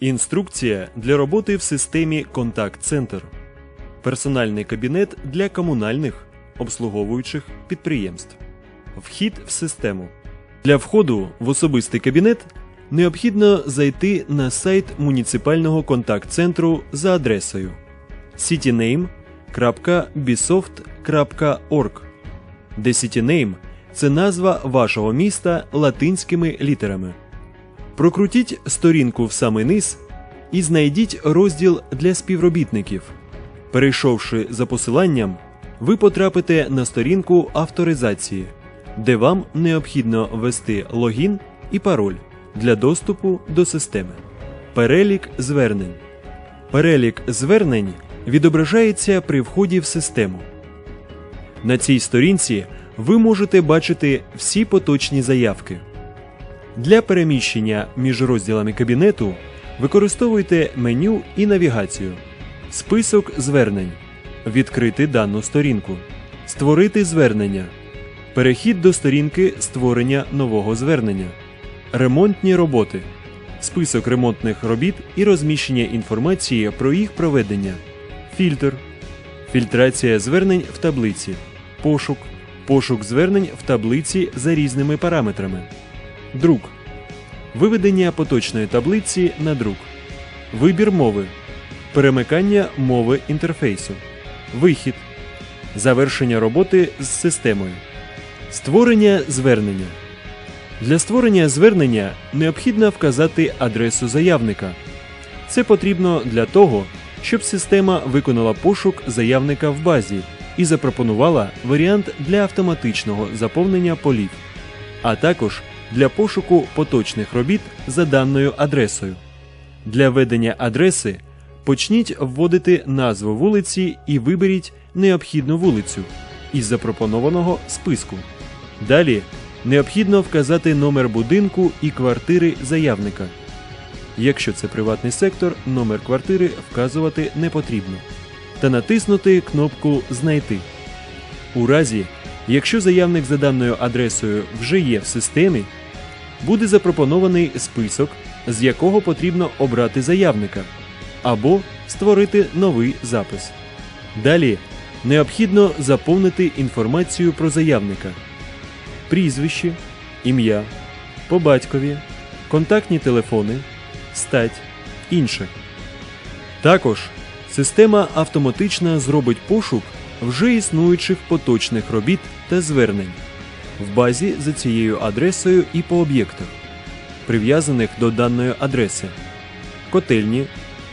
Інструкція для роботи в системі Контакт-центр. Персональний кабінет для комунальних обслуговуючих підприємств. Вхід в систему. Для входу в особистий кабінет необхідно зайти на сайт муніципального контакт-центру за адресою cityname.bisoft.org, де CityName – це назва вашого міста латинськими літерами. Прокрутіть сторінку в самий низ і знайдіть розділ для співробітників. Перейшовши за посиланням, ви потрапите на сторінку авторизації, де вам необхідно ввести логін і пароль для доступу до системи. Перелік звернень. Перелік звернень відображається при вході в систему. На цій сторінці ви можете бачити всі поточні заявки. Для переміщення між розділами кабінету використовуйте меню і навігацію. Список звернень. Відкрити дану сторінку. Створити звернення. Перехід до сторінки створення нового звернення. Ремонтні роботи. Список ремонтних робіт і розміщення інформації про їх проведення. Фільтр. Фільтрація звернень в таблиці. Пошук. Пошук звернень в таблиці за різними параметрами. Друк. Виведення поточної таблиці на друк. Вибір мови. Перемикання мови інтерфейсу. Вихід. Завершення роботи з системою. Створення звернення. Для створення звернення необхідно вказати адресу заявника. Це потрібно для того, щоб система виконала пошук заявника в базі і запропонувала варіант для автоматичного заповнення полів, а також для пошуку поточних робіт за даною адресою. Для введення адреси почніть вводити назву вулиці і виберіть необхідну вулицю із запропонованого списку. Далі необхідно вказати номер будинку і квартири заявника. Якщо це приватний сектор, номер квартири вказувати не потрібно. Та натиснути кнопку Знайти. У разі, якщо заявник за даною адресою вже є в системі, буде запропонований список, з якого потрібно обрати заявника або створити новий запис. Далі необхідно заповнити інформацію про заявника, прізвище, ім'я, по батькові, контактні телефони, стать, інше. Також система автоматично зробить пошук вже існуючих поточних робіт та звернень в базі за цією адресою і по об'єктах, прив'язаних до даної адреси, котельні,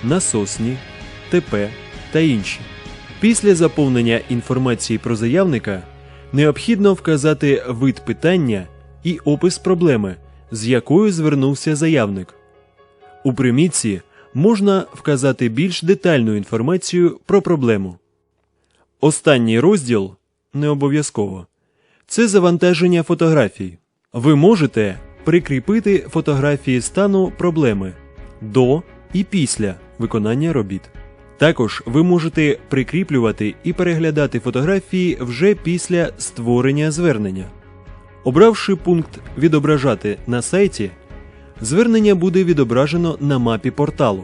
насосні, ТП та інші. Після заповнення інформації про заявника необхідно вказати вид питання і опис проблеми, з якою звернувся заявник. У примітці можна вказати більш детальну інформацію про проблему. Останній розділ не обов'язково це завантаження фотографій. Ви можете прикріпити фотографії стану проблеми до і після виконання робіт. Також ви можете прикріплювати і переглядати фотографії вже після створення звернення. Обравши пункт Відображати на сайті, звернення буде відображено на мапі порталу.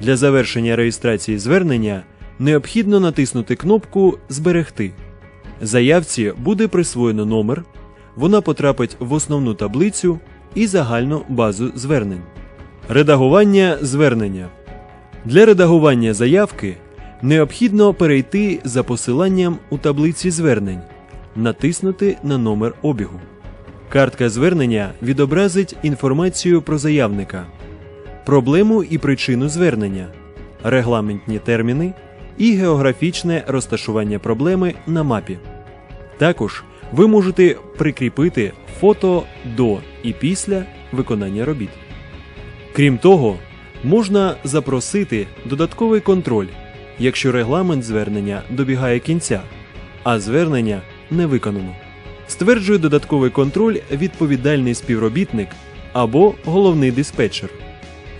Для завершення реєстрації звернення необхідно натиснути кнопку Зберегти. Заявці буде присвоєно номер, вона потрапить в основну таблицю і загальну базу звернень. Редагування звернення. Для редагування заявки необхідно перейти за посиланням у таблиці звернень, натиснути на номер обігу. Картка звернення відобразить інформацію про заявника, проблему і причину звернення, регламентні терміни і географічне розташування проблеми на мапі. Також ви можете прикріпити фото до і після виконання робіт. Крім того, можна запросити додатковий контроль, якщо регламент звернення добігає кінця, а звернення не виконано. Стверджує додатковий контроль відповідальний співробітник або головний диспетчер.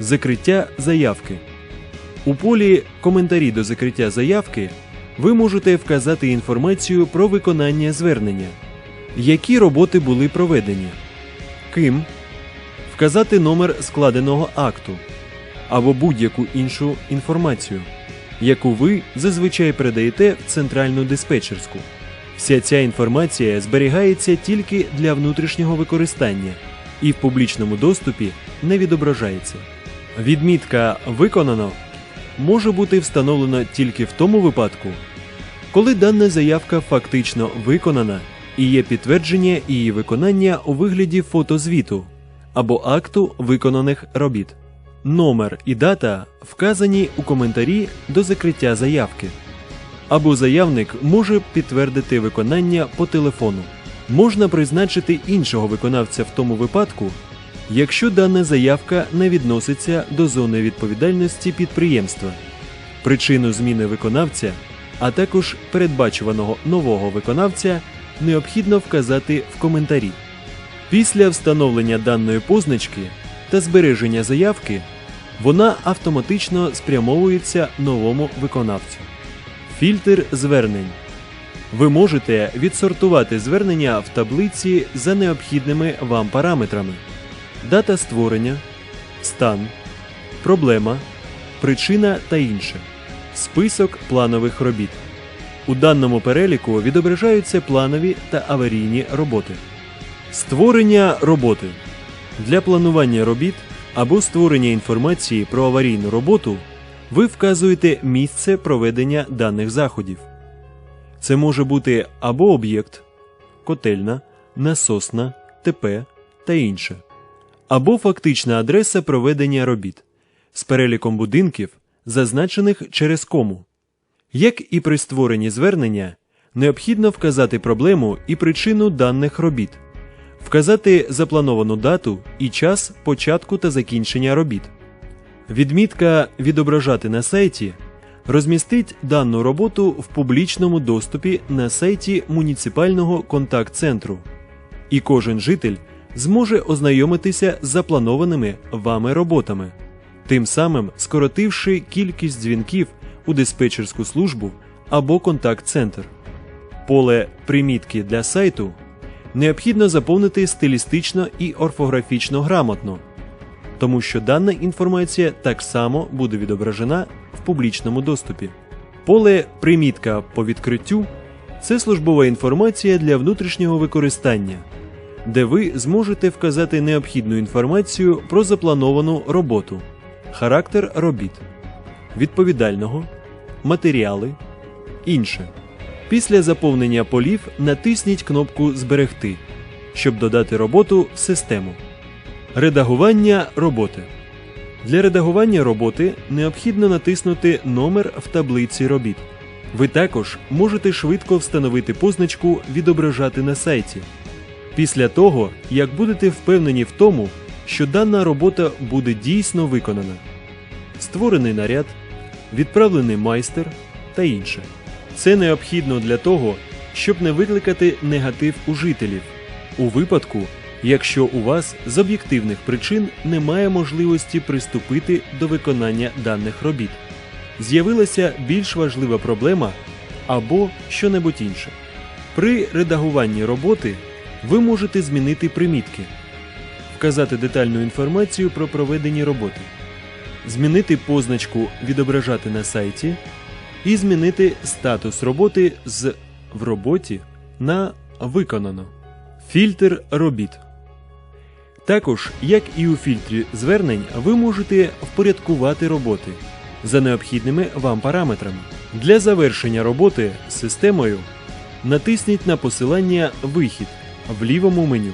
Закриття заявки. У полі Коментарі до закриття заявки ви можете вказати інформацію про виконання звернення, які роботи були проведені, ким, вказати номер складеного акту, або будь-яку іншу інформацію, яку ви зазвичай передаєте в центральну диспетчерську. Вся ця інформація зберігається тільки для внутрішнього використання і в публічному доступі не відображається. Відмітка Виконано може бути встановлена тільки в тому випадку, коли дана заявка фактично виконана і є підтвердження її виконання у вигляді фотозвіту або акту виконаних робіт. Номер і дата вказані у коментарі до закриття заявки. Або заявник може підтвердити виконання по телефону. Можна призначити іншого виконавця в тому випадку, якщо дана заявка не відноситься до зони відповідальності підприємства, причину зміни виконавця, а також передбачуваного нового виконавця необхідно вказати в коментарі. Після встановлення даної позначки та збереження заявки вона автоматично спрямовується новому виконавцю. Фільтр звернень. Ви можете відсортувати звернення в таблиці за необхідними вам параметрами: дата створення, стан, проблема, причина та інше. Список планових робіт. У даному переліку відображаються планові та аварійні роботи. Створення роботи. Для планування робіт або створення інформації про аварійну роботу ви вказуєте місце проведення даних заходів. Це може бути або об'єкт, котельна, насосна, ТП та інше, або фактична адреса проведення робіт з переліком будинків, зазначених через кому. Як і при створенні звернення, необхідно вказати проблему і причину даних робіт, вказати заплановану дату і час початку та закінчення робіт. Відмітка Відображати на сайті розмістить дану роботу в публічному доступі на сайті муніципального контакт-центру, і кожен житель зможе ознайомитися з запланованими вами роботами, тим самим скоротивши кількість дзвінків у диспетчерську службу або контакт-центр. Поле примітки для сайту необхідно заповнити стилістично і орфографічно грамотно, тому що дана інформація так само буде відображена в публічному доступі. Поле примітка по відкриттю це службова інформація для внутрішнього використання, де ви зможете вказати необхідну інформацію про заплановану роботу, характер робіт, відповідального, матеріали, інше. Після заповнення полів натисніть кнопку Зберегти, щоб додати роботу в систему. Редагування роботи. Для редагування роботи необхідно натиснути номер в таблиці робіт. Ви також можете швидко встановити позначку Відображати на сайті. Після того, як будете впевнені в тому, що дана робота буде дійсно виконана. Створений наряд, відправлений майстер та інше. Це необхідно для того, щоб не викликати негатив у жителів у випадку, якщо у вас з об'єктивних причин немає можливості приступити до виконання даних робіт. З'явилася більш важлива проблема або що-небудь інше. При редагуванні роботи ви можете змінити примітки, вказати детальну інформацію про проведені роботи, змінити позначку Відображати на сайті і змінити статус роботи з в роботі на виконано. Фільтр робіт. Також, як і у фільтрі звернень, ви можете впорядкувати роботи за необхідними вам параметрами. Для завершення роботи з системою натисніть на посилання Вихід в лівому меню.